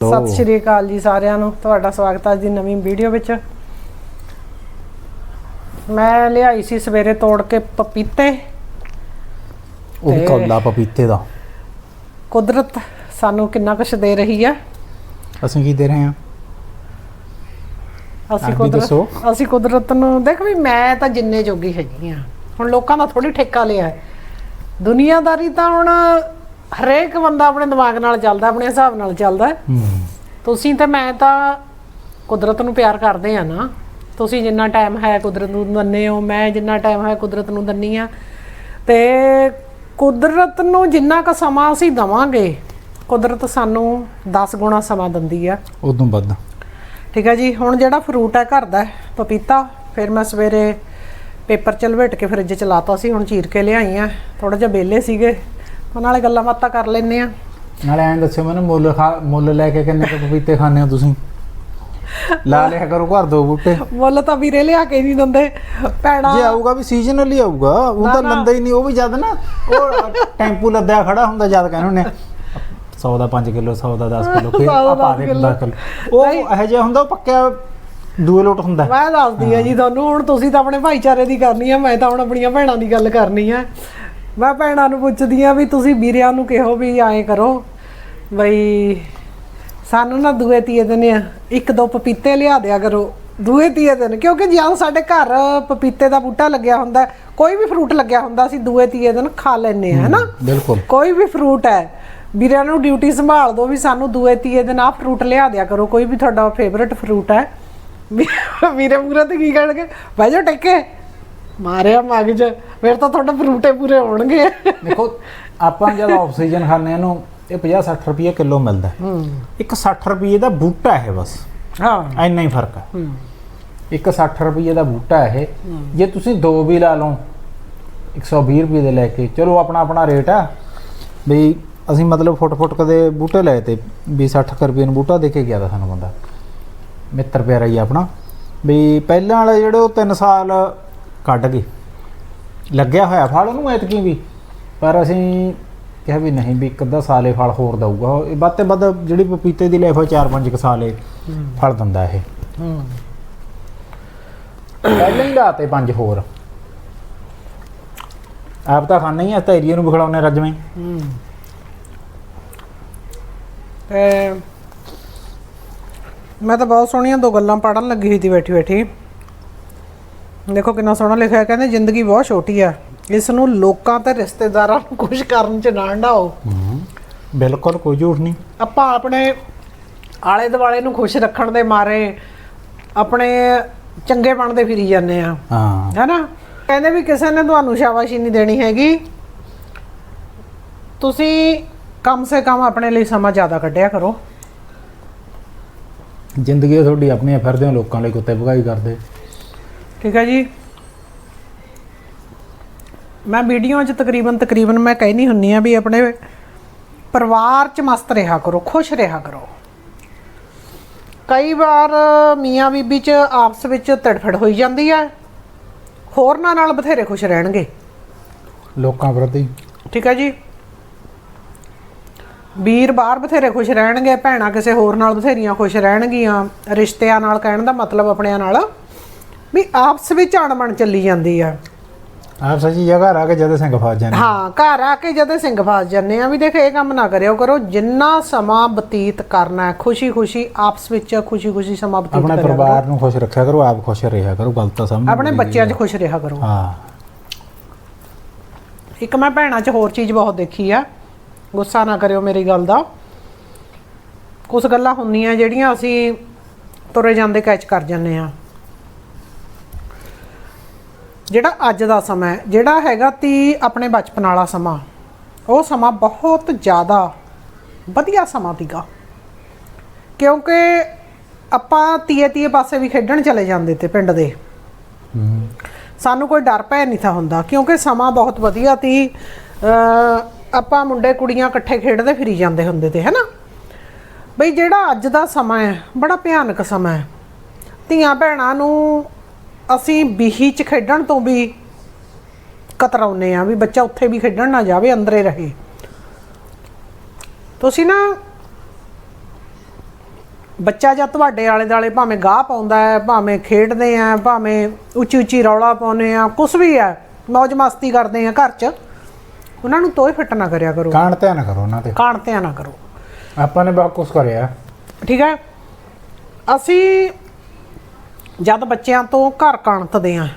ਸਤਿ ਸ਼੍ਰੀ ਅਕਾਲ ਜੀ ਸਾਰਿਆਂ ਨੂੰ। ਤੁਹਾਡਾ ਸਵਾਗਤ ਹੈ ਅੱਜ ਦੀ ਨਵੀਂ ਵੀਡੀਓ ਵਿੱਚ। ਮੈਂ ਲਿਆਈ ਸੀ ਸਵੇਰੇ ਤੋੜ ਕੇ ਪਪੀਤੇ। ਉਹ ਵੀ ਕੌਲਾ ਪਪੀਤੇ ਦਾ। ਕੁਦਰਤ ਸਾਨੂੰ ਕਿੰਨਾ ਕੁਛ ਦੇ ਰਹੀ ਹੈ। ਅਸੀਂ ਕੀ ਦੇ ਰਹੇ ਹਾਂ? ਅਸੀਂ। ਕੁਦਰਤ ਅਸੀਂ ਕੁਦਰਤ ਨੂੰ ਦੇਖ ਵੀ ਮੈਂ ਤਾਂ ਜਿੰਨੇ ਜੋਗੀ ਹੈਗੀ ਆ ਹੁਣ ਲੋਕਾਂ ਦਾ ਥੋੜੀ ਠੇਕਾ ਲਿਆ ਹੈ। ਦੁਨੀਆਦਾਰੀ ਤਾਂ ਹੁਣ ਹਰੇਕ ਬੰਦਾ ਆਪਣੇ ਦਿਮਾਗ ਨਾਲ ਚੱਲਦਾ ਆਪਣੇ ਹਿਸਾਬ ਨਾਲ ਚੱਲਦਾ। ਤੁਸੀਂ ਤੇ ਮੈਂ ਤਾਂ ਕੁਦਰਤ ਨੂੰ ਪਿਆਰ ਕਰਦੇ ਆ ਨਾ। ਤੁਸੀਂ ਜਿੰਨਾ ਟਾਈਮ ਹੈ ਕੁਦਰਤ ਨੂੰ ਦੰਨੇ ਹੋ ਮੈਂ ਜਿੰਨਾ ਟਾਈਮ ਹੈ ਕੁਦਰਤ ਨੂੰ ਦੰਨੀ ਆ। ਤੇ ਕੁਦਰਤ ਨੂੰ ਜਿੰਨਾ ਕੁ ਸਮਾਂ ਅਸੀਂ ਦਵਾਂਗੇ ਕੁਦਰਤ ਸਾਨੂੰ 10 ਗੁਣਾ ਸਮਾਂ ਦਿੰਦੀ ਆ। ਉਦੋਂ ਵੱਧ। ਠੀਕ ਹੈ ਜੀ ਹੁਣ ਜਿਹੜਾ ਫਰੂਟ ਹੈ ਘਰ ਦਾ ਪਪੀਤਾ ਫਿਰ ਮੈਂ ਸਵੇਰੇ ਪੇਪਰ ਚ ਲਵੇਟ ਕੇ ਫ੍ਰਿਜ ਚ ਲਾਤਾ ਸੀ ਹੁਣ ਚੀਰ ਕੇ ਲਿਆਈ ਆ। ਥੋੜਾ ਜਿਹਾ ਬੇਲੇ ਸੀਗੇ। ਉਹਨਾਂ ਨਾਲੇ ਗੱਲਾਂ ਬਾਤਾਂ ਕਰ ਲੈਨੇ ਆ। ਨਾਲੇ ਐਂ ਦੱਸਿਓ ਮੈਨੂੰ ਮੁੱਲ ਖਾ ਮੁੱਲ ਲੈ ਕੇ ਕਿੰਨੇ ਕੁ ਪਪੀਤੇ ਖਾਣੇ ਹੋ ਤੁਸੀਂ? ਲਾ ਲਿਆ ਕਰੋ ਘਰ ਦੋ ਬੂਟੇ। ਮੁੱਲ ਤਾਂ ਵੀਰੇ ਲਿਆ ਕੇ ਨਹੀਂ ਦਿੰਦੇ। ਭੈਣਾ ਜੇ ਆਊਗਾ ਵੀ ਸੀਜ਼ਨਲੀ ਆਊਗਾ ਉਹ ਨਾ, ਤਾਂ ਨਾ। ਲੰਦਾ ਹੀ ਨਹੀਂ ਉਹ ਵੀ ਜਦ ਨਾ ਉਹ ਟੈਂਪੂ ਲੱਦਿਆ ਖੜਾ ਹੁੰਦਾ ਜਦ ਕਹਿੰਦੇ ਹੁੰਦੇ 100 ਦਾ 5 ਕਿਲੋ 100 ਦਾ 10 ਕਿਲੋ ਫਿਰ 100 ਦਾ ਆ ਪਾ 10 ਦੇ ਕਿੱਲੋ। 10 ਕਿਲੋ। ਉਹ ਨਹੀਂ। ਇਹੋ ਜਿਹਾ ਹੁੰਦਾ ਉਹ ਪੱਕਿਆ ਦੂਏ ਲੋਟ ਹੁੰਦਾ। ਮੈਂ ਦੱਸਦੀ ਆ ਜੀ ਤੁਹਾਨੂੰ ਹੁਣ ਤੁਸੀਂ ਤਾਂ ਆਪਣੇ ਭਾਈਚਾਰੇ ਦੀ ਕਰਨੀ ਆ ਮੈਂ ਤਾਂ ਹੁਣ ਆਪਣੀਆਂ ਭੈਣਾਂ ਦੀ ਗੱਲ ਕਰਨੀ ਆ। ਮੈਂ ਭੈਣਾਂ ਨੂੰ ਪੁੱਛਦੀ ਆ ਵੀ ਤੁਸੀਂ ਵੀਰਿਆਂ ਨੂੰ ਕਿਹੋ ਵੀ ਐਂ ਕਰੋ? ਬਈ ਸਾਨੂੰ ਨਾ ਦੂਏ ਤੀਏ ਦਿਨ ਇੱਕ ਦੋ ਪਪੀਤੇ ਲਿਆ ਦਿਆ ਕਰੋ। ਦੂਏ ਤੀਏ ਦਿਨ ਕਿਉਂਕਿ ਜਦੋਂ ਸਾਡੇ ਘਰ ਪਪੀਤੇ ਦਾ ਬੂਟਾ ਲੱਗਿਆ ਹੁੰਦਾ ਕੋਈ ਵੀ ਫਰੂਟ ਲੱਗਿਆ ਹੁੰਦਾ ਅਸੀਂ ਦੂਏ ਤੀਏ ਦਿਨ ਖਾ ਲੈਨੇ ਆ ਹਨਾ? ਬਿਲਕੁਲ। ਕੋਈ ਵੀ ਫਰੂਟ ਹੈ ਵੀਰਿਆਂ ਨੂੰ ਡਿਊਟੀ ਸੰਭਾਲ ਦਿਓ ਵੀ ਸਾਨੂੰ ਦੂਏ ਤੀਏ ਦਿਨ ਆਹ ਫਰੂਟ ਲਿਆ ਦਿਆ ਕਰੋ ਕੋਈ ਵੀ ਤੁਹਾਡਾ ਫੇਵਰਟ ਫਰੂਟ ਹੈ। ਵੀਰੇ ਪੂਰੇ ਤੇ ਕੀ ਕਹਿਣਗੇ? ਬਹਿ ਜਾ ਟੱਕੇ। ਮਾਰਿਆ ਮਗਜ ਫਿਰ ਤਾਂ ਤੁਹਾਡੇ ਫਰੂਟੇ ਪੂਰੇ ਹੋਣਗੇ। ਦੇਖੋ ਆਪਾਂ ਜਦ ਆਕਸੀਜਨ ਆ ਇਹਨੂੰ ਇਹ 50 60 ਰੁਪਏ ਕਿਲੋ ਮਿਲਦਾ ਹੈ। ਇੱਕ 60 ਰੁਪਏ ਦਾ ਬੂਟਾ ਹੈ ਬਸ। ਹਾਂ। ਇੰਨਾ ਹੀ ਫ਼ਰਕ ਹੈ। ਹੂੰ। ਇੱਕ 60 ਰੁਪਏ ਦਾ ਬੂਟਾ ਹੈ ਜੇ ਤੁਸੀਂ ਦੋ ਵੀ ਲਾ ਲਓ 120 ਰੁਪਏ ਦੇ ਲੈ ਕੇ ਚਲੋ ਆਪਣਾ ਆਪਣਾ ਰੇਟ ਆ। ਬਈ ਅਸੀਂ ਮਤਲਬ ਫੁੱਟ ਫੁੱਟ ਕਦੇ ਬੂਟੇ ਲਏ ਤੇ ਵੀ 60 ਕੁ ਰੁਪਏ ਨੂੰ ਬੂਟਾ ਦੇ ਕੇ ਗਿਆ ਤਾਂ ਸਾਨੂੰ ਬੰਦਾ। ਮਿੱਤਰ ਪਿਆਰਾ ਹੀ ਆਪਣਾ। ਵੀ ਪਹਿਲਾਂ ਵਾਲੇ ਜਿਹੜੇ ਉਹ 3 ਸਾਲ ਕੱਢ ਗਏ ਲੱਗਿਆ ਹੋਇਆ ਫਲ ਉਹਨੂੰ ਐਤਕੀ ਵੀ। ਪਰ ਅਸੀਂ ਕਿਹਾ ਵੀ ਨਹੀਂ ਵੀ ਇੱਕ ਅੱਧਾ ਸਾਲੇ ਫਲ ਹੋਰ ਦਊਗਾ। ਇਹ ਵੱਧ ਤੇ ਵੱਧ ਜਿਹੜੀ ਪਪੀਤੇ ਦੀ ਲਾਈਫ 4-5 ਸਾਲੇ ਫਲ ਦਿੰਦਾ ਇਹ। ਹੂੰ। ਪਹਿਲਾਂ ਹੀ ਲਾਤੇ ਪੰਜ ਹੋਰ। ਆਪ ਤਾਂ ਖਾਣੇ ਹੀ ਆ ਤਾਂ ਏਰੀਆ ਨੂੰ ਵੀ ਖਿਲਾਉਂਦੇ ਰੱਜਵੇਂ। ਹੂੰ। ਤੇ ਮੈਂ ਤਾਂ ਬਹੁਤ ਸੋਹਣੀਆਂ ਦੋ ਗੱਲਾਂ ਪੜਨ ਲੱਗੀ ਸੀ ਬੈਠੀ ਬੈਠੀ ਦੇਖੋ ਕਿੰਨਾ ਸੋਹਣਾ ਲਿਖਿਆ ਕਹਿੰਦੇ ਜ਼ਿੰਦਗੀ ਬਹੁਤ ਛੋਟੀ ਆ। ਇਸ ਨੂੰ ਲੋਕਾਂ ਤੇ ਰਿਸ਼ਤੇਦਾਰਾਂ ਨੂੰ ਖੁਸ਼ ਕਰਨ ਚ ਨਾ ਹੰਡਾਓ ਬਿਲਕੁਲ ਕੋਈ ਝੂਠ ਨਹੀਂ। ਆਪਾਂ ਆਪਣੇ ਆਲੇ ਦੁਆਲੇ ਨੂੰ ਖੁਸ਼ ਰੱਖਣ ਦੇ ਮਾਰੇ ਆਪਣੇ ਚੰਗੇ ਬਣਦੇ ਫਿਰੀ ਜਾਂਦੇ ਆ। ਹਾਂ। ਹੈਨਾ? ਕਹਿੰਦੇ ਵੀ ਕਿਸੇ ਨੇ ਤੁਹਾਨੂੰ ਸ਼ਾਬਾਸ਼ੀ ਨਹੀਂ ਦੇਣੀ ਹੈਗੀ। ਤੁਸੀਂ ਕਮ ਸੇ ਕਮ ਆਪਣੇ ਲਈ ਸਮਾਂ ਜ਼ਿਆਦਾ ਕੱਢਿਆ ਕਰੋ। ਜ਼ਿੰਦਗੀ ਤੁਹਾਡੀ ਆਪਣੀ ਆ, ਫਿਰਦੇ ਹੋ ਲੋਕਾਂ ਲਈ ਕੁੱਤੇ ਭਗਾਈ ਕਰਦੇ। ਠੀਕ ਹੈ ਜੀ। ਮੈਂ ਵੀਡੀਓ 'ਚ ਤਕਰੀਬਨ ਤਕਰੀਬਨ ਮੈਂ ਕਹਿਨੀ ਹੁੰਨੀ ਆ ਵੀ ਆਪਣੇ ਪਰਿਵਾਰ 'ਚ ਮਸਤ ਰਿਹਾ ਕਰੋ ਖੁਸ਼ ਰਿਹਾ ਕਰੋ। ਕਈ ਵਾਰ ਮੀਆਂ ਬੀਬੀ 'ਚ ਆਪਸ ਵਿੱਚ ਤੜਫੜ ਹੋਈ ਜਾਂਦੀ ਹੈ ਹੋਰਨਾਂ ਨਾਲ ਬਥੇਰੇ ਖੁਸ਼ ਰਹਿਣਗੇ। ਲੋਕਾਂ ਪ੍ਰਤੀ। ਠੀਕ ਹੈ ਜੀ। ਵੀਰ ਬਾਹਰ ਬਥੇਰੇ ਖੁਸ਼ ਰਹਿਣਗੇ ਭੈਣਾਂ ਕਿਸੇ ਹੋਰ ਨਾਲ ਬਥੇਰੀਆਂ ਖੁਸ਼ ਰਹਿਣਗੀਆਂ। ਰਿਸ਼ਤਿਆਂ ਨਾਲ ਕਹਿਣ ਦਾ ਮਤਲਬ ਆਪਣਿਆਂ ਨਾਲ ਵੀ ਆਪਸ ਵਿੱਚ ਅਣਬਣ ਚੱਲੀ ਜਾਂਦੀ ਆ। ਆਪ ਸੱਚੀ ਜਗ੍ਹਾ ਆ ਕੇ ਜਦ ਸਿੰਘ ਫਸ ਜਾਂਦੇ ਹਾਂ ਘਰ ਆ ਕੇ ਜਦੋਂ ਸਿੰਘ ਫਸ ਜੰਨੇ ਆ ਵੀ ਦੇਖ ਇਹ ਕੰਮ ਨਾ ਕਰਿਓ ਕਰੋ ਜਿੰਨਾ ਸਮਾਂ ਬਤੀਤ ਕਰਨਾ ਹੈ ਖੁਸ਼ੀ ਖੁਸ਼ੀ ਆਪਸ ਵਿੱਚ ਖੁਸ਼ੀ ਖੁਸ਼ੀ ਸਮਾਂ ਬਤੀਤ ਆਪਣੇ ਕਰਿਆ ਪਰਿਵਾਰ ਨੂੰ ਖੁਸ਼ ਰੱਖਿਆ ਕਰੋ ਆਪ ਖੁਸ਼ ਰਿਹਾ ਕਰੋ ਗੱਲ ਤਾਂ ਸਮਝ ਆਪਣੇ ਬੱਚਿਆਂ 'ਚ ਖੁਸ਼ ਰਿਹਾ ਕਰੋ। ਹਾਂ। ਇੱਕ ਮੈਂ ਭੈਣਾਂ 'ਚ ਹੋਰ ਚੀਜ਼ ਬਹੁਤ ਦੇਖੀ ਆ ਗੁੱਸਾ ਨਾ ਕਰਿਓ ਮੇਰੀ ਗੱਲ ਦਾ। ਕੁਝ ਗੱਲਾਂ ਹੁੰਦੀਆਂ ਜਿਹੜੀਆਂ ਅਸੀਂ ਤੁਰੇ ਜਾਂਦੇ ਕੈਚ ਕਰ ਜਾਂਦੇ ਆ। ਜਿਹੜਾ ਅੱਜ ਦਾ ਸਮਾਂ ਹੈ ਜਿਹੜਾ ਹੈਗਾ ਤੀ ਆਪਣੇ ਬਚਪਨ ਵਾਲਾ ਸਮਾਂ ਉਹ ਸਮਾਂ ਬਹੁਤ ਜ਼ਿਆਦਾ ਵਧੀਆ ਸਮਾਂ ਤੀਗਾ ਕਿਉਂਕਿ ਆਪਾਂ ਤੀਏ ਤੀਏ ਪਾਸੇ ਵੀ ਖੇਡਣ ਚਲੇ ਜਾਂਦੇ ਤੇ ਪਿੰਡ ਦੇ। ਸਾਨੂੰ ਕੋਈ ਡਰ ਭੈ ਨਹੀਂ ਥਾ ਹੁੰਦਾ ਕਿਉਂਕਿ ਸਮਾਂ ਬਹੁਤ ਵਧੀਆ ਸੀ ਆਪਾਂ ਮੁੰਡੇ ਕੁੜੀਆਂ ਇਕੱਠੇ ਖੇਡਦੇ ਫਿਰੀ ਜਾਂਦੇ ਹੁੰਦੇ ਤੇ ਹੈਨਾ? ਬਈ ਜਿਹੜਾ ਅੱਜ ਦਾ ਸਮਾਂ ਹੈ ਬੜਾ ਭਿਆਨਕ ਸਮਾਂ ਹੈ। ਧੀਆਂ ਭੈਣਾਂ ਨੂੰ ਅਸੀਂ ਬੀਹੀ ਚ ਖੇਡਣ ਤੋਂ ਵੀ ਕਤਰਾਉਨੇ ਆ ਵੀ ਬੱਚਾ ਉੱਥੇ ਵੀ ਖੇਡਣ ਨਾ ਜਾਵੇ ਅੰਦਰੇ ਰਹੇ। ਤੁਸੀਂ ਨਾ ਬੱਚਾ ਜਾਂ ਤੁਹਾਡੇ ਆਲੇ ਦਾਲੇ ਭਾਵੇਂ ਗਾਹ ਪਾਉਂਦਾ ਹੈ ਭਾਵੇਂ ਖੇਡਦੇ ਆ ਭਾਵੇਂ ਉੱਚੀ ਉੱਚੀ ਰੌਲਾ ਪਾਉਂਦੇ ਆ ਕੁਝ ਵੀ ਹੈ ਮौज ਮਸਤੀ ਕਰਦੇ ਆ ਘਰ 'ਚ ਉਹਨਾਂ ਨੂੰ ਤੋਏ ਫਿੱਟ ਨਾ ਕਰਿਆ ਕਰੋ। ਕਾਣ ਧਿਆਨ ਕਰੋ ਉਹਨਾਂ ਤੇ। ਕਾਣਤਿਆਂ ਨਾ ਕਰੋ। ਆਪਾਂ ਨੇ ਬਹੁਤ ਕੁਝ ਕਰਿਆ। ਠੀਕ ਹੈ? ਅਸੀਂ ਜਦ ਬੱਚਿਆਂ ਤੋਂ ਘਰ ਕਾਣਤਦੇ ਆ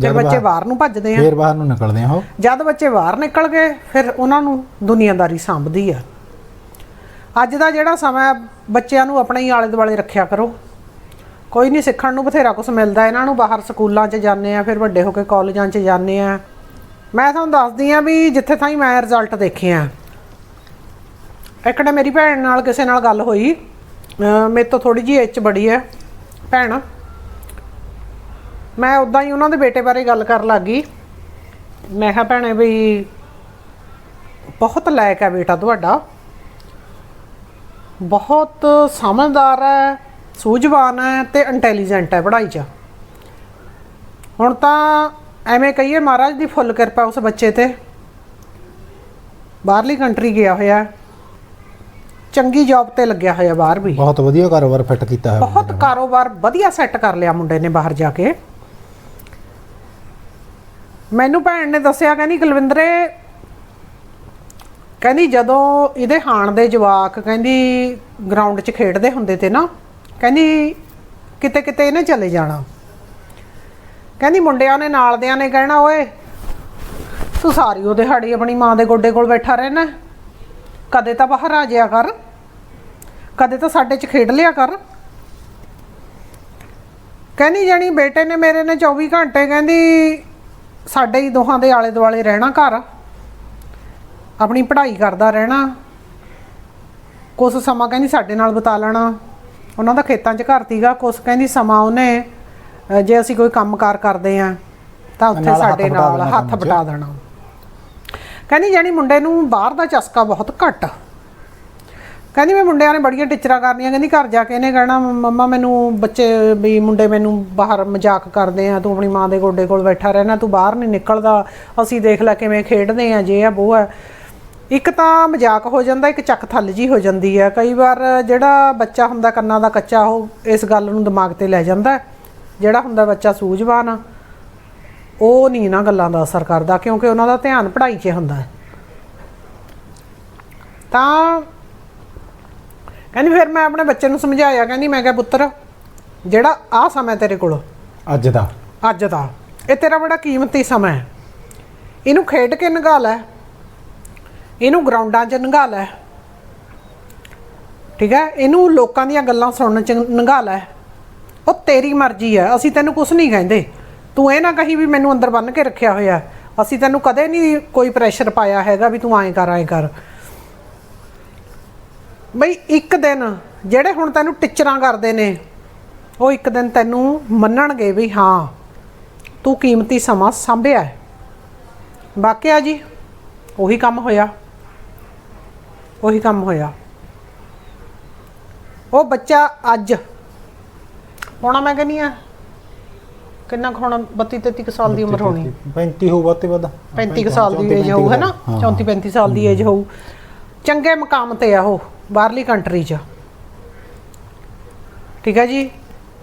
ਜਦ ਬੱਚੇ ਬਾਹਰ- ਨੂੰ ਭੱਜਦੇ ਆ। ਫੇਰ ਬਾਹਰ ਨੂੰ ਨਿਕਲਦੇ ਆ ਉਹ। ਜਦ ਬੱਚੇ ਬਾਹਰ ਨਿਕਲ ਗਏ ਫਿਰ ਉਹਨਾਂ ਨੂੰ ਦੁਨੀਆਦਾਰੀ ਸੰਭਦੀ ਆ। ਅੱਜ ਦਾ ਜਿਹੜਾ ਸਮਾਂ ਬੱਚਿਆਂ ਨੂੰ ਆਪਣੇ ਹੀ ਆਲੇ ਦੁਆਲੇ ਰੱਖਿਆ ਕਰੋ। ਕੋਈ ਨਹੀਂ ਸਿੱਖਣ ਨੂੰ ਬਥੇਰਾ ਕੁਝ ਮਿਲਦਾ ਇਹਨਾਂ ਨੂੰ ਬਾਹਰ ਸਕੂਲਾਂ 'ਚ ਜਾਂਦੇ ਆ ਫਿਰ ਵੱਡੇ ਹੋ ਕੇ ਕਾਲਜਾਂ 'ਚ ਜਾਂਦੇ ਆ। ਮੈਂ ਤੁਹਾਨੂੰ ਦੱਸਦੀ ਆ ਵੀ ਜਿੱਥੇ ਤਾਈਂ ਮੈਂ ਰਿਜ਼ਲਟ ਦੇਖੇ ਆ ਇੱਕ ਨੇ ਮੇਰੀ ਭੈਣ ਨਾਲ ਕਿਸੇ ਨਾਲ ਗੱਲ ਹੋਈ। ਮੇਰੇ ਤੋਂ ਥੋੜੀ ਜਿਹੀ ਏਜ 'ਚ ਬੜੀ ਹੈ ਭੈਣ। ਮੈਂ ਉਦਾਂ ਹੀ ਉਹਨਾਂ ਦੇ ਬੇਟੇ ਬਾਰੇ ਗੱਲ ਕਰਨ ਲੱਗੀ ਮੈਂ ਕਿਹਾ ਭੈਣੇ ਵੀ ਬਹੁਤ ਲਾਇਕ ਹੈ ਬੇਟਾ ਤੁਹਾਡਾ। ਬਹੁਤ ਸਮਝਦਾਰ ਹੈ ਸੂਝਵਾਨ ਹੈ ਤੇ ਇੰਟੈਲੀਜੈਂਟ ਹੈ ਪੜ੍ਹਾਈ 'ਚ। ਹੁਣ ਤਾਂ ਐਵੇਂ ਕਹੀਏ ਮਹਾਰਾਜ ਦੀ ਫੁੱਲ ਕਿਰਪਾ ਉਸ ਬੱਚੇ ਤੇ। ਬਾਹਰਲੀ ਕੰਟਰੀ ਗਿਆ ਹੋਇਆ ਚੰਗੀ ਜੌਬ ਤੇ ਲੱਗਿਆ ਹੋਇਆ ਬਾਹਰ ਵੀ। ਬਹੁਤ ਵਧੀਆ ਕਾਰੋਬਾਰ ਫਿੱਟ ਕੀਤਾ ਹੈ ਬਹੁਤ ਕਾਰੋਬਾਰ ਵਧੀਆ ਸੈੱਟ ਕਰ ਲਿਆ ਮੁੰਡੇ ਨੇ ਬਾਹਰ ਜਾ ਕੇ। ਮੈਨੂੰ ਭੈਣ ਨੇ ਦੱਸਿਆ, ਕਹਿੰਦੀ ਕੁਲਵਿੰਦਰੇ, ਕਹਿੰਦੀ ਜਦੋਂ ਇਹਦੇ ਹਾਣ ਦੇ ਜਵਾਕ ਕਹਿੰਦੀ ਗਰਾਊਂਡ 'ਚ ਖੇਡਦੇ ਹੁੰਦੇ ਤੇ ਨਾ, ਕਹਿੰਦੀ ਕਿਤੇ ਕਿਤੇ ਇਹਨੇ ਚਲੇ ਜਾਣਾ। ਕਹਿੰਦੀ ਮੁੰਡਿਆਂ ਨੇ ਨਾਲ ਦਿਆਂ ਨੇ ਕਹਿਣਾ, ਓਏ, ਤੂੰ ਸਾਰੀ ਉਹ ਦਿਹਾੜੀ ਆਪਣੀ ਮਾਂ ਦੇ ਗੋਡੇ ਕੋਲ ਬੈਠਾ ਰਹਿਣਾ। ਕਦੇ ਤਾਂ ਬਾਹਰ ਆ ਜਾਇਆ ਕਰ। ਕਦੇ ਤਾਂ ਸਾਡੇ 'ਚ ਖੇਡ ਲਿਆ ਕਰ। ਕਹਿੰਦੀ, ਜਾਣੀ ਬੇਟੇ ਨੇ ਮੇਰੇ ਨੇ 24 ਘੰਟੇ ਕਹਿੰਦੀ ਸਾਡੇ ਹੀ ਦੋਹਾਂ ਦੇ ਆਲੇ ਦੁਆਲੇ ਰਹਿਣਾ ਘਰ ਆਪਣੀ ਪੜ੍ਹਾਈ ਕਰਦਾ ਰਹਿਣਾ। ਕੁਝ ਸਮਾਂ ਕਹਿੰਦੀ ਸਾਡੇ ਨਾਲ ਬਿਤਾ ਲੈਣਾ। ਉਹਨਾਂ ਦਾ ਖੇਤਾਂ 'ਚ ਘਰ ਤੀਗਾ ਕੁਝ ਕਹਿੰਦੀ ਸਮਾਂ ਉਹਨੇ ਜੇ ਅਸੀਂ ਕੋਈ ਕੰਮਕਾਰ ਕਰਦੇ ਆ ਤਾਂ ਉੱਥੇ ਸਾਡੇ ਨਾਲ ਹੱਥ ਕੰਮ। ਬਟਾ ਦੇਣਾ। ਕਹਿੰਦੀ ਜਾਣੀ ਮੁੰਡੇ ਨੂੰ ਬਾਹਰ ਦਾ ਚਸਕਾ ਬਹੁਤ ਘੱਟ ਕਹਿੰਦੀ ਮੈਂ ਮੁੰਡਿਆਂ ਨੇ ਬੜੀਆਂ ਟੀਚਰਾਂ ਕਰਨੀਆਂ, ਕਹਿੰਦੀ ਘਰ ਜਾ ਕੇ ਇਹਨੇ ਕਹਿਣਾ, ਮੰਮਾ ਮੈਨੂੰ ਬੱਚੇ ਵੀ ਮੁੰਡੇ ਮੈਨੂੰ ਬਾਹਰ ਮਜ਼ਾਕ ਕਰਦੇ ਆ, ਤੂੰ ਆਪਣੀ ਮਾਂ ਦੇ ਗੋਡੇ ਕੋਲ ਬੈਠਾ ਰਹਿਣਾ, ਤੂੰ ਬਾਹਰ ਨਹੀਂ ਨਿਕਲਦਾ, ਅਸੀਂ ਦੇਖ ਲੈ ਕਿਵੇਂ ਖੇਡਦੇ ਆ, ਜੇ ਆ ਉਹ ਆ। ਇੱਕ ਤਾਂ ਮਜ਼ਾਕ ਹੋ ਜਾਂਦਾ, ਇੱਕ ਚੱਕ ਥੱਲ ਜੀ ਹੋ ਜਾਂਦੀ ਹੈ ਕਈ ਵਾਰ ਜਿਹੜਾ ਬੱਚਾ ਹੁੰਦਾ ਕੰਨਾਂ ਦਾ ਕੱਚਾ, ਉਹ ਇਸ ਗੱਲ ਨੂੰ ਦਿਮਾਗ ਤੇ ਲੈ ਜਾਂਦਾ, ਜਿਹੜਾ ਹੁੰਦਾ ਬੱਚਾ ਸੂਝਵਾਨ ਉਹ ਨਹੀਂ ਨਾ ਗੱਲਾਂ ਦਾ ਅਸਰ ਕਰਦਾ, ਕਿਉਂਕਿ ਉਹਨਾਂ ਦਾ ਧਿਆਨ ਪੜ੍ਹਾਈ 'ਚ ਹੁੰਦਾ। ਤਾਂ ਕਹਿੰਦੀ ਫਿਰ ਮੈਂ ਆਪਣੇ ਬੱਚੇ ਨੂੰ ਸਮਝਾਇਆ ਕਹਿੰਦੀ ਮੈਂ ਕਿਹਾ ਪੁੱਤਰ ਜਿਹੜਾ ਆ ਸਮਾਂ ਤੇਰੇ ਕੋਲ ਅੱਜ ਦਾ। ਅੱਜ ਦਾ ਇਹ ਤੇਰਾ ਬੜਾ ਕੀਮਤੀ ਸਮਾਂ ਹੈ। ਇਹਨੂੰ ਖੇਡ ਕੇ ਨਗਾ ਲੈ ਇਹਨੂੰ ਗਰਾਊਂਡਾਂ 'ਚ ਨਗਾ ਲੈ ਠੀਕ ਹੈ? ਇਹਨੂੰ ਲੋਕਾਂ ਦੀਆਂ ਗੱਲਾਂ ਸੁਣਨ 'ਚ ਨਗਾ ਲੈ। ਉਹ ਤੇਰੀ ਮਰਜ਼ੀ ਹੈ ਅਸੀਂ ਤੈਨੂੰ ਕੁਝ ਨਹੀਂ ਕਹਿੰਦੇ। ਤੂੰ ਇਹ ਨਾ ਕਹੀ ਵੀ ਮੈਨੂੰ ਅੰਦਰ ਬੰਨ ਕੇ ਰੱਖਿਆ ਹੋਇਆ। ਅਸੀਂ ਤੈਨੂੰ ਕਦੇ ਨਹੀਂ ਕੋਈ ਪ੍ਰੈਸ਼ਰ ਪਾਇਆ ਹੈਗਾ ਵੀ ਤੂੰ ਐਂ ਕਰ ਐਂ ਕਰ। ਬਈ ਇੱਕ ਦਿਨ ਜਿਹੜੇ ਹੁਣ ਤੈਨੂੰ ਟੀਚਰਾਂ ਕਰਦੇ ਨੇ ਉਹ ਇੱਕ ਦਿਨ ਤੈਨੂੰ ਮੰਨਣਗੇ ਵੀ ਹਾਂ ਤੂੰ ਕੀਮਤੀ ਸਮਾਂ ਸੰਭਿਆ ਹੈ। ਵਾਕਿਆ ਜੀ ਉਹੀ ਕੰਮ ਹੋਇਆ। ਉਹੀ ਕੰਮ ਹੋਇਆ। ਉਹ ਬੱਚਾ ਅੱਜ ਹੋਣਾ ਮੈਂ ਕਹਿੰਦੀ ਆ ਕਿੰਨਾ ਹੋਣਾ 32 33 ਕੁ ਸਾਲ ਦੀ ਉਮਰ ਹੋਣੀ? 35 ਹੋ ਵੱਧ ਤੇ ਵੱਧ। 35 ਕੁ ਸਾਲ ਦੀ ਏਜ ਹੋਊ ਹੈ ਨਾ? 34 35 ਸਾਲ ਦੀ ਏਜ ਹੋਊ। ਚੰਗੇ ਮਕਾਮ ਤੇ ਆ ਉਹ। ਬਾਹਰਲੀ ਕੰਟਰੀ 'ਚ। ਠੀਕ ਹੈ ਜੀ?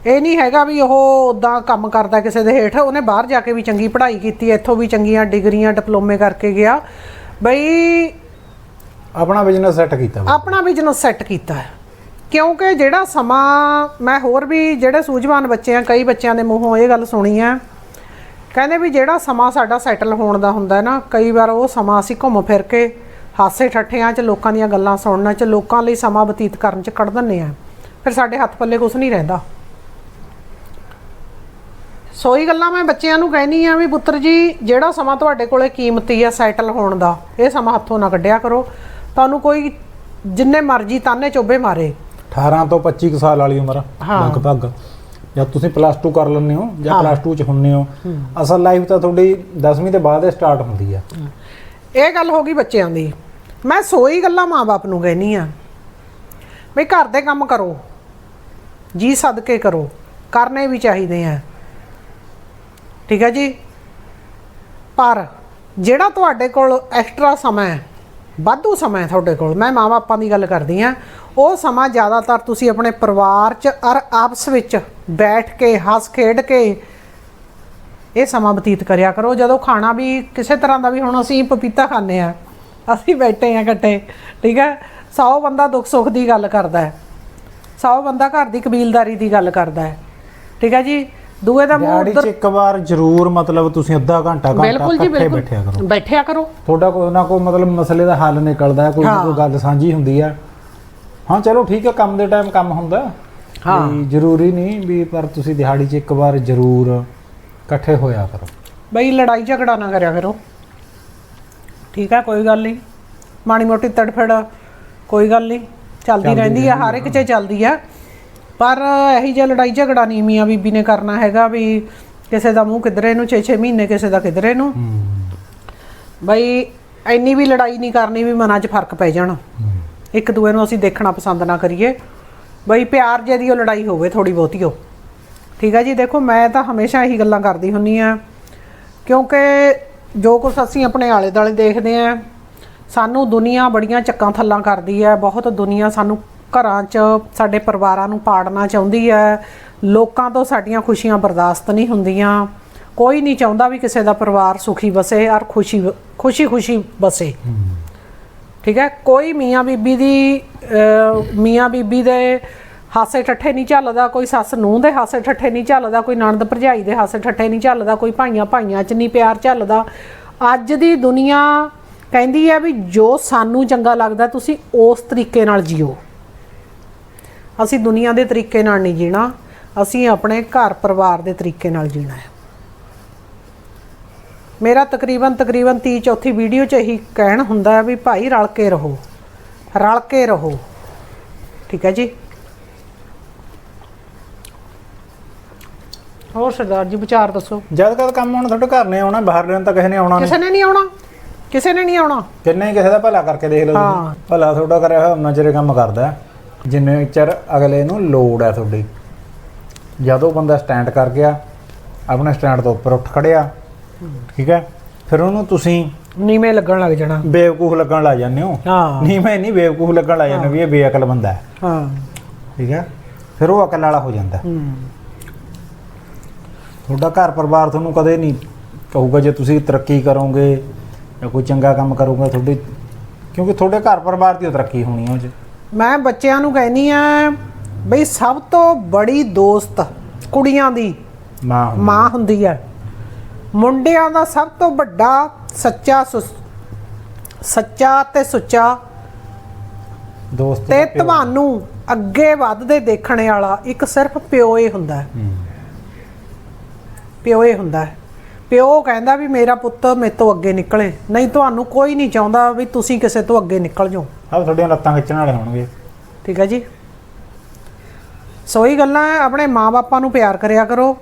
ਇਹ ਨਹੀਂ ਹੈਗਾ ਵੀ ਉਹ ਉਦਾਂ ਕੰਮ ਕਰਦਾ ਕਿਸੇ ਦੇ ਹੇਠ। ਉਹਨੇ ਬਾਹਰ ਜਾ ਕੇ ਵੀ ਚੰਗੀ ਪੜ੍ਹਾਈ ਕੀਤੀ ਇੱਥੋਂ ਵੀ ਚੰਗੀਆਂ ਡਿਗਰੀਆਂ ਡਿਪਲੋਮੇ ਕਰਕੇ ਗਿਆ। ਬਈ ਆਪਣਾ ਬਿਜ਼ਨਸ ਸੈੱਟ ਕੀਤਾ। ਆਪਣਾ ਬਿਜ਼ਨਸ ਸੈੱਟ ਕੀਤਾ ਹੈ। ਕਿਉਂਕਿ ਜਿਹੜਾ ਸਮਾਂ ਮੈਂ ਹੋਰ ਵੀ ਜਿਹੜੇ ਸੂਝਵਾਨ ਬੱਚੇ ਆ ਕਈ ਬੱਚਿਆਂ ਦੇ ਮੂੰਹੋਂ ਇਹ ਗੱਲ ਸੁਣੀ ਆ ਕਹਿੰਦੇ ਵੀ ਜਿਹੜਾ ਸਮਾਂ ਸਾਡਾ ਸੈਟਲ ਹੋਣ ਦਾ ਹੁੰਦਾ ਹੈ ਨਾ ਕਈ ਵਾਰ ਉਹ ਸਮਾਂ ਅਸੀਂ ਘੁੰਮ ਫਿਰ ਕੇ ਹਾਸੇ ਠੱਠਿਆਂ 'ਚ ਲੋਕਾਂ ਦੀਆਂ ਗੱਲਾਂ ਸੁਣਨ 'ਚ ਲੋਕਾਂ ਲਈ ਸਮਾਂ ਬਤੀਤ ਕਰਨ 'ਚ ਕੱਢ ਦਿੰਨੇ ਆ। ਫਿਰ ਸਾਡੇ ਹੱਥ ਪੱਲੇ ਕੁਝ ਨਹੀਂ ਰਹਿੰਦਾ। ਸੋ ਹੀ ਗੱਲਾਂ ਮੈਂ ਬੱਚਿਆਂ ਨੂੰ ਕਹਿਣੀ ਆ ਵੀ ਪੁੱਤਰ ਜੀ ਜਿਹੜਾ ਸਮਾਂ ਤੁਹਾਡੇ ਕੋਲੇ ਕੀਮਤੀ ਆ ਸੈਟਲ ਹੋਣ ਦਾ ਇਹ ਸਮਾਂ ਹੱਥੋਂ ਨਾ ਕੱਢਿਆ ਕਰੋ। ਤੁਹਾਨੂੰ ਕੋਈ ਜਿੰਨੇ ਮਰਜ਼ੀ ਤਾਨੇ ਚੋਬੇ ਮਾਰੇ। 18 ਤੋਂ 25 ਕੁ ਸਾਲ ਵਾਲੀ ਉਮਰ। ਲਗਭਗ। ਜਦ ਤੁਸੀਂ ਪਲੱਸ 2 ਕਰ ਲੈਂਦੇ ਹੋ ਜਾਂ। ਪਲੱਸ 2 ਚ ਹੁੰਨੇ ਹੋ। ਅਸਲ ਲਾਈਫ ਤਾਂ ਤੁਹਾਡੀ 10ਵੀਂ ਦੇ ਬਾਅਦ ਹੀ ਸਟਾਰਟ ਹੁੰਦੀ ਆ। ਇਹ ਗੱਲ ਹੋ ਗਈ ਬੱਚਿਆਂ ਦੀ। ਮੈਂ ਸੋਈ ਗੱਲਾਂ ਮਾਪੇ ਨੂੰ ਕਹਿਨੀ ਆ। ਵੀ ਘਰ ਦੇ ਕੰਮ ਕਰੋ। ਜੀ ਸਦਕੇ ਕਰੋ। ਕਰਨੇ ਵੀ ਚਾਹੀਦੇ ਆ। ਠੀਕ ਹੈ ਜੀ? ਪਰ ਜਿਹੜਾ ਤੁਹਾਡੇ ਕੋਲ ਐਕਸਟਰਾ ਸਮਾਂ ਹੈ, ਵਾਧੂ ਸਮਾਂ ਹੈ ਤੁਹਾਡੇ ਕੋਲ, ਮੈਂ ਮਾਂ ਬਾਪਾਂ ਦੀ ਗੱਲ ਕਰਦੀ ਆ। ਉਹ ਸਮਾਂ ਜ਼ਿਆਦਾਤਰ ਤੁਸੀਂ ਆਪਣੇ ਪਰਿਵਾਰ 'ਚ ਅਰ ਆਪਸ ਵਿੱਚ ਬੈਠ ਕੇ, ਹੱਸ ਖੇਡ ਕੇ ਇਹ ਸਮਾਂ ਬਤੀਤ ਕਰਿਆ ਕਰੋ। ਜਦੋਂ ਖਾਣਾ ਵੀ ਕਿਸੇ ਤਰ੍ਹਾਂ ਦਾ ਵੀ ਹੁਣ ਅਸੀਂ ਪਪੀਤਾ ਖਾਂਦੇ ਆ ਅਸੀਂ ਬੈਠੇ ਆ ਇਕੱਠੇ ਠੀਕ ਹੈ? 100 ਬੰਦਾ ਦੁੱਖ ਸੁੱਖ ਦੀ ਗੱਲ ਕਰਦਾ ਹੈ। 100 ਬੰਦਾ ਘਰ ਦੀ ਕਬੀਲਦਾਰੀ ਦੀ ਗੱਲ ਕਰਦਾ ਹੈ। ਠੀਕ ਹੈ ਜੀ? ਦੂਏ ਦਾ ਮੂੰਹ ਉੱਧਰ ਇੱਕ ਵਾਰ ਜ਼ਰੂਰ ਮਤਲਬ ਤੁਸੀਂ ਅੱਧਾ ਘੰਟਾ ਘੰਟਾ ਇਕੱਠੇ ਬੈਠਿਆ ਕਰੋ। ਬੈਠਿਆ ਕਰੋ। ਤੁਹਾਡਾ ਕੋਈ ਨਾ ਕੋਈ ਮਤਲਬ ਮਸਲੇ ਦਾ ਹੱਲ ਨਿਕਲਦਾ ਹੈ, ਕੋਈ ਹਾਂ। ਕੋਈ ਗੱਲ ਸਾਂਝੀ ਹੁੰਦੀ ਆ ਹਾਂ ਚਲੋ ਠੀਕ ਹੈ ਕੰਮ ਦੇ ਟਾਈਮ ਕੰਮ ਹੁੰਦਾ। ਹਾਂ। ਵੀ ਜ਼ਰੂਰੀ ਨਹੀਂ ਵੀ ਪਰ ਤੁਸੀਂ ਦਿਹਾੜੀ 'ਚ ਇੱਕ ਵਾਰ ਜ਼ਰੂਰ ਇਕੱਠੇ ਹੋਇਆ ਕਰੋ। ਬਈ ਲੜਾਈ ਝਗੜਾ ਨਾ ਕਰਿਆ ਕਰੋ। ਠੀਕ ਹੈ ਕੋਈ ਗੱਲ ਨਹੀਂ ਮਾੜੀ ਮੋਟੀ ਤੜਫੜ ਕੋਈ ਗੱਲ ਨਹੀਂ ਚੱਲਦੀ ਰਹਿੰਦੀ ਆ ਹਰ ਇੱਕ 'ਚ ਚੱਲਦੀ ਆ। ਪਰ ਇਹੀ ਜਿਹਾ ਲੜਾਈ ਝਗੜਾ ਨਹੀਂ ਮੀਆਂ ਬੀਬੀ ਨੇ ਕਰਨਾ ਹੈਗਾ ਵੀ ਕਿਸੇ ਦਾ ਮੂੰਹ ਕਿਧਰੇ ਨੂੰ 6-6 ਮਹੀਨੇ ਕਿਸੇ ਦਾ ਕਿਧਰੇ ਨੂੰ। ਬਈ ਇੰਨੀ ਵੀ ਲੜਾਈ ਨਹੀਂ ਕਰਨੀ ਵੀ ਮਨਾਂ 'ਚ ਫ਼ਰਕ ਪੈ ਜਾਣ। ਇੱਕ ਦੂਏ ਨੂੰ ਅਸੀਂ ਦੇਖਣਾ ਪਸੰਦ ਨਾ ਕਰੀਏ। ਬਈ ਪਿਆਰ ਜੇ ਦੀ ਉਹ ਲੜਾਈ ਹੋਵੇ ਥੋੜੀ ਬਹੁਤੀ ਉਹ। ਠੀਕ ਹੈ ਜੀ ਦੇਖੋ ਮੈਂ ਤਾਂ ਹਮੇਸ਼ਾ ਇਹੀ ਗੱਲਾਂ ਕਰਦੀ ਹੁੰਨੀ ਆ। ਕਿਉਂਕਿ ਜੋ ਕੁਝ ਅਸੀਂ ਆਪਣੇ ਆਲੇ ਦਾਲੇ ਦੇਖਦੇ ਆ ਸਾਨੂੰ ਦੁਨੀਆ ਬੜੀਆਂ ਚੱਕਾਂ ਥੱਲਾਂ ਕਰਦੀ ਹੈ ਬਹੁਤ ਦੁਨੀਆ ਸਾਨੂੰ ਘਰਾਂ 'ਚ ਸਾਡੇ ਪਰਿਵਾਰਾਂ ਨੂੰ ਪਾੜਨਾ ਚਾਹੁੰਦੀ ਹੈ ਲੋਕਾਂ ਤੋਂ ਸਾਡੀਆਂ ਖੁਸ਼ੀਆਂ ਬਰਦਾਸ਼ਤ ਨਹੀਂ ਹੁੰਦੀਆਂ ਕੋਈ ਨਹੀਂ ਚਾਹੁੰਦਾ ਵੀ ਕਿਸੇ ਦਾ ਪਰਿਵਾਰ ਸੁਖੀ ਬਸੇ ਔਰ ਖੁਸ਼ੀ ਖੁਸ਼ੀ ਖੁਸ਼ੀ ਬਸੇ ਠੀਕ ਹੈ ਕੋਈ ਮੀਆਂ ਬੀਬੀ ਦੀ ਮੀਆਂ ਬੀਬੀ ਦੇ ਹਾਸੇ ਠੱਠੇ ਨਹੀਂ ਝੱਲਦਾ, ਕੋਈ ਸੱਸ ਨੂੰਹ ਦੇ ਹਾਸੇ ਠੱਠੇ ਨਹੀਂ ਝੱਲਦਾ, ਕੋਈ ਨਣਦ ਭਰਜਾਈ ਦੇ ਹਾਸੇ ਠੱਠੇ ਨਹੀਂ ਝੱਲਦਾ, ਕੋਈ ਭਾਈਆਂ ਭਾਈਆਂ 'ਚ ਨਹੀਂ ਪਿਆਰ ਝੱਲਦਾ। ਅੱਜ ਦੀ ਦੁਨੀਆ ਕਹਿੰਦੀ ਹੈ ਵੀ ਜੋ ਸਾਨੂੰ ਚੰਗਾ ਲੱਗਦਾ, ਤੁਸੀਂ ਉਸ ਤਰੀਕੇ ਨਾਲ ਜੀਓ। ਅਸੀਂ ਦੁਨੀਆ ਦੇ ਤਰੀਕੇ ਨਾਲ ਨਹੀਂ ਜੀਣਾ, ਅਸੀਂ ਆਪਣੇ ਘਰ ਪਰਿਵਾਰ ਦੇ ਤਰੀਕੇ ਨਾਲ ਜੀਣਾ ਹੈ। ਮੇਰਾ ਤਕਰੀਬਨ ਤਕਰੀਬਨ 30 ਚੌਥੀ ਵੀਡੀਓ 'ਚ ਇਹੀ ਕਹਿਣ ਹੁੰਦਾ ਹੈ ਵੀ ਭਾਈ ਰਲ ਕੇ ਰਹੋ, ਰਲ ਕੇ ਰਹੋ। ਠੀਕ ਹੈ ਜੀ? ਹੋਰ ਸਰਦਾਰ ਜੀ ਵਿਚਾਰ ਦੱਸੋ। ਜਦ ਕਦ ਕੰਮ ਹੁਣ ਤੁਹਾਡੇ ਘਰ ਨੇ ਆਉਣਾ ਬਾਹਰ ਲੈਣ ਤਾਂ ਕਿਸੇ ਨੇ ਆਉਣਾ ਨਹੀਂ। ਕਿਸੇ ਨੇ ਨਹੀਂ ਆਉਣਾ? ਕਿਸੇ ਨੇ ਨਹੀਂ ਆਉਣਾ? ਕਿੰਨੇ ਕਿਸੇ ਦਾ ਭਲਾ ਕਰਕੇ ਦੇਖ ਲਓ ਹਾਂ। ਤੁਸੀਂ ਭਲਾ ਤੁਹਾਡਾ ਕਰਿਆ ਹੋਇਆ ਉਹਨਾਂ ਚਿਰ ਕੰਮ ਕਰਦਾ ਹੈ। ਜਿੰਨੇ ਚਿਰ ਅਗਲੇ ਨੂੰ ਲੋੜ ਹੈ ਤੁਹਾਡੀ। ਜਦੋਂ ਬੰਦਾ ਸਟੈਂਡ ਕਰ ਗਿਆ ਆਪਣੇ ਸਟੈਂਡ ਤੋਂ ਉੱਪਰ ਉੱਠ ਖੜਿਆ ਠੀਕ ਹੈ? ਫਿਰ ਉਹਨੂੰ ਤੁਸੀਂ ਨੀਵੇਂ ਲੱਗਣ ਲੱਗ ਜਾਣਾ। ਬੇਵਕੂਫ ਲੱਗਣ ਲੱਗ ਜਾਂਦੇ ਹੋ। ਹਾਂ। ਨਹੀਂ ਮੈਂ ਨਹੀਂ ਬੇਵਕੂਫ ਲੱਗਣ ਲੱਗ ਜਾਂਦੇ ਵੀ ਇਹ ਬੇਅਕਲ ਬੰਦਾ ਹੈ। ਹਾਂ। ਠੀਕ ਹੈ? ਫਿਰ ਉਹ ਅਕਲ ਵਾਲਾ ਹੋ ਜਾਂਦਾ। ਹੈ। ਤੁਹਾਡਾ ਘਰ ਪਰਿਵਾਰ ਤੁਹਾਨੂੰ ਕਦੇ ਨਹੀਂ ਕਹੂਗਾ ਜੇ ਤੁਸੀਂ ਤਰੱਕੀ ਕਰੋਗੇ ਜਾਂ ਕੋਈ ਚੰਗਾ ਕੰਮ ਕਰੋਗੇ ਤੁਹਾਡੀ ਕਿਉਂਕਿ ਤੁਹਾਡੇ ਘਰ ਪਰਿਵਾਰ ਦੀ ਓ ਤਰੱਕੀ ਹੋਣੀ ਹੈ ਉਹ 'ਚ ਮੈਂ ਬੱਚਿਆਂ ਨੂੰ ਕਹਿੰਨੀ ਆ ਬਈ ਸਭ ਤੋਂ ਬੜੀ ਦੋਸਤ ਕੁੜੀਆਂ ਦੀ ਮਾਂ ਹੁੰਦੀ ਮਾਂ ਹੁੰਦੀ ਹੈ ਮੁੰਡਿਆਂ ਦਾ ਸਭ ਤੋਂ ਵੱਡਾ ਸੱਚਾ ਸੁਸ- ਸੱਚਾ ਤੇ ਸੁੱਚਾ ਦੋਸਤ ਤੇ ਦਾ ਪਿਓ। ਤੁਹਾਨੂੰ ਅੱਗੇ ਵੱਧਦੇ ਦੇਖਣ ਵਾਲਾ ਇੱਕ ਸਿਰਫ ਪਿਓ ਹੀ ਹੁੰਦਾ ਹੈ ਹੂੰ। ਪਿਓ ਹੀ ਹੁੰਦਾ ਹੈ। ਪਿਓ ਕਹਿੰਦਾ ਵੀ ਮੇਰਾ ਪੁੱਤ ਮੇਰੇ ਤੋਂ ਅੱਗੇ ਨਿਕਲੇ। ਨਹੀਂ ਤੁਹਾਨੂੰ ਕੋਈ ਨਹੀਂ ਚਾਹੁੰਦਾ ਵੀ ਤੁਸੀਂ ਕਿਸੇ ਤੋਂ ਅੱਗੇ ਨਿਕਲ ਜਾਓ। ਆਹ ਤੁਹਾਡੀਆਂ ਲੱਤਾਂ ਖਿੱਚਣ ਵਾਲੇ ਹੋਣਗੇ। ਠੀਕ ਹੈ ਜੀ। ਸੋ ਗੱਲਾਂ ਆਪਣੇ ਮਾਪੇ ਨੂੰ ਪਿਆਰ ਕਰਿਆ ਕਰੋ।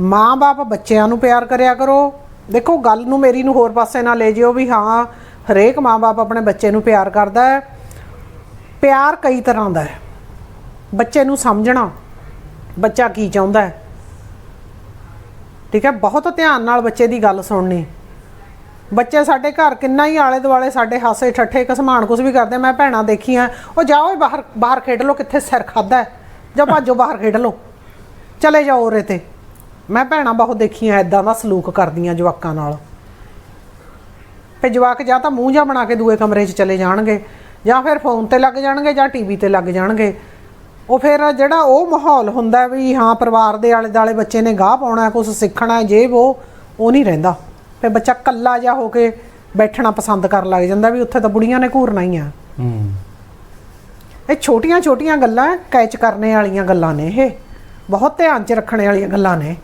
ਮਾਂ-ਬਾਪ ਬੱਚਿਆਂ ਨੂੰ ਪਿਆਰ ਕਰਿਆ ਕਰੋ। ਦੇਖੋ ਗੱਲ ਨੂੰ ਮੇਰੀ ਨੂੰ ਹੋਰ ਪਾਸੇ ਨਾ ਲੈ ਜਿਓ ਵੀ ਹਾਂ ਹਰੇਕ ਮਾਂ-ਬਾਪ ਆਪਣੇ ਬੱਚੇ ਨੂੰ ਪਿਆਰ ਕਰਦਾ ਹੈ। ਪਿਆਰ ਕਈ ਤਰ੍ਹਾਂ ਦਾ ਹੈ। ਬੱਚੇ ਨੂੰ ਸਮਝਣਾ ਬੱਚਾ ਕੀ ਚਾਹੁੰਦਾ ਹੈ? ਠੀਕ ਹੈ, ਬਹੁਤ ਧਿਆਨ ਨਾਲ ਬੱਚੇ ਦੀ ਗੱਲ ਸੁਣਨੀ। ਬੱਚੇ ਸਾਡੇ ਘਰ ਕਿੰਨਾ ਹੀ ਆਲੇ ਦੁਆਲੇ ਸਾਡੇ ਹਾਸੇ ਠੱਠੇ ਕਸਮਾਨ ਕੁਝ ਵੀ ਕਰਦੇ, ਮੈਂ ਭੈਣਾਂ ਦੇਖੀਆਂ, ਉਹ ਜਾਓ ਇਹ ਬਾਹਰ ਬਾਹਰ ਖੇਡ ਲਓ, ਕਿੱਥੇ ਸਿਰ ਖਾਦਾ ਜਾਂ ਭਾਜੋ ਬਾਹਰ ਖੇਡ ਲਓ। ਚਲੇ ਜਾਓ ਉਰੇ ਤੇ। ਮੈਂ ਭੈਣਾਂ ਬਹੁਤ ਦੇਖੀਆਂ ਐਦਾਂ ਦਾ ਸਲੂਕ ਕਰਦੀਆਂ ਜਵਾਕਾਂ ਨਾਲ। ਤੇ ਜਵਾਕ ਜਾਂ ਤਾਂ ਮੂੰਹ ਜਾਂ ਬਣਾ ਕੇ ਦੂਏ ਕਮਰੇ 'ਚ ਚਲੇ ਜਾਣਗੇ, ਜਾਂ ਫਿਰ ਫੋਨ ਤੇ ਲੱਗ ਜਾਣਗੇ ਜਾਂ ਟੀਵੀ ਤੇ ਲੱਗ ਜਾਣਗੇ। ਉਹ ਫਿਰ ਜਿਹੜਾ ਉਹ ਮਾਹੌਲ ਹੁੰਦਾ ਵੀ ਹਾਂ ਪਰਿਵਾਰ ਦੇ ਆਲੇ ਦਾਲੇ ਬੱਚੇ ਨੇ ਗਾਹ ਪਾਉਣਾ ਕੁਝ ਸਿੱਖਣਾ ਜੇ ਉਹ ਉਹ ਨਹੀਂ ਰਹਿੰਦਾ। ਫਿਰ ਬੱਚਾ ਕੱਲਾ ਜਾ ਹੋ ਕੇ ਬੈਠਣਾ ਪਸੰਦ ਕਰਨ ਲੱਗ ਜਾਂਦਾ ਵੀ ਉੱਥੇ ਤਾਂ ਬੁੜੀਆਂ ਨੇ ਘੂਰਨਾ ਹੀ ਆ। ਹੂੰ। ਇਹ ਛੋਟੀਆਂ ਛੋਟੀਆਂ ਗੱਲਾਂ ਕੈਚ ਕਰਨੇ ਵਾਲੀਆਂ ਗੱਲਾਂ ਨੇ ਇਹ। ਬਹੁਤ ਧਿਆਨ 'ਚ ਰੱਖਣ ਵਾਲੀਆਂ ਗੱਲਾਂ ਨੇ।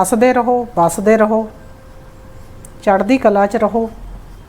ਹੱਸਦੇ ਰਹੋ ਵਸਦੇ ਰਹੋ। ਚੜ੍ਹਦੀ ਕਲਾ 'ਚ ਰਹੋ।